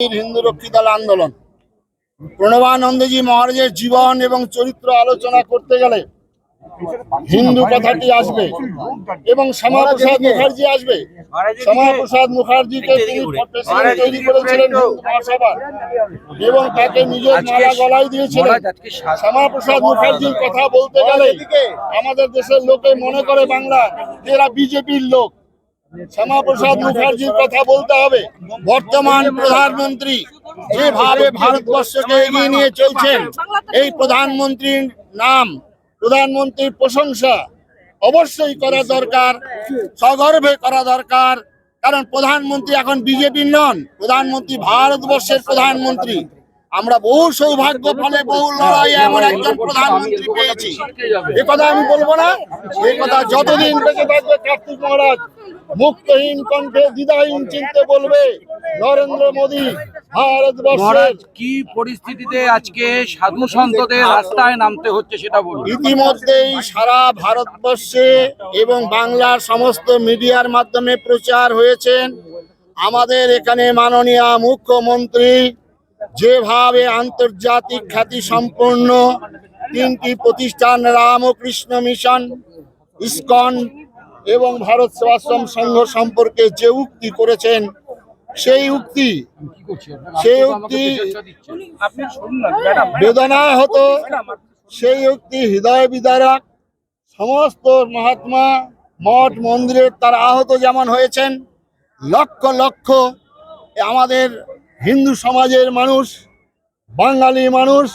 হিন্দু রক্ষী দল আন্দোলন। প্রণবানন্দজি মহারাজের জীবন এবং চরিত্র আলোচনা করতে গেলে হিন্দু কথাটি আসবে এবং শ্যামাপ্রসাদ মুখার্জি আসবে। শ্যামাপ্রসাদ মুখার্জিকে তিনি তৈরি করেছিলেন এবং তাকে নিজের মালা গলায় দিয়েছিলেন। শ্যামাপ্রসাদ মুখার্জির কথা বলতে গেলে আমাদের দেশের লোকে মনে করে বাংলা এরা বিজেপির লোক। শ্যামাপ্রসাদ মুখার্জির কথা বলতে হবে। বর্তমান প্রধানমন্ত্রী যেভাবে ভারতবর্ষকে এগিয়ে নিয়ে চলছেন, এই প্রধানমন্ত্রীর নাম, প্রধানমন্ত্রীর প্রশংসা অবশ্যই করা দরকার সগর্বে করা দরকার। কারণ প্রধানমন্ত্রী এখন বিজেপির নন, প্রধানমন্ত্রী ভারতবর্ষের প্রধানমন্ত্রী। আমরা বহু সৌভাগ্য ফলে বহু লড়াই এমন একজন প্রধানমন্ত্রী পেয়েছি। এ কথা আমি বলব না। এই কথা যতদিন বেঁচে থাকবে কার্তিক মহারাজ মুক্তহীন কণ্ঠে দ্বিধাহীন চিনতে বলবে নরেন্দ্র মোদী ভারতবর্ষের। কি পরিস্থিতিতে আজকে সাধু সন্তদের রাস্তায় নামতে হচ্ছে সেটা বলুন। ইতিমধ্যেই সারা ভারতবর্ষে এবং বাংলার সমস্ত মিডিয়ার মাধ্যমে প্রচার হয়েছেন। আমাদের এখানে মাননীয় মুখ্যমন্ত্রী যেভাবে আন্তর্জাতিক খ্যাতি সম্পন্ন তিনটি প্রতিষ্ঠান রামকৃষ্ণ মিশন, ইসকন এবং ভারত সেবাশ্রম সংঘ সম্পর্কে যে উক্তি করেছেন, সেই উক্তি সেই উক্তি বেদনা হতো সেই উক্তি হৃদয় বিদারক, সমস্ত মহাত্মা মঠ মন্দিরের তারা আহত যেমন হয়েছেন, লক্ষ লক্ষ আমাদের হিন্দু সমাজের মানুষ বাঙালি মানুষ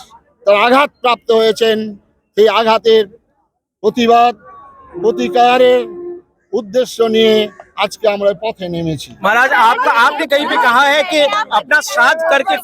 তারা আঘাতপ্রাপ্ত হয়েছেন সেই আঘাতের প্রতিবাদ প্রতিকারের উদ্দেশ্য নিয়ে আজকে আমরা পথে নেমেছি महाराज आपका आपने कहीं भी कहा है कि अपना श्राद्ध करके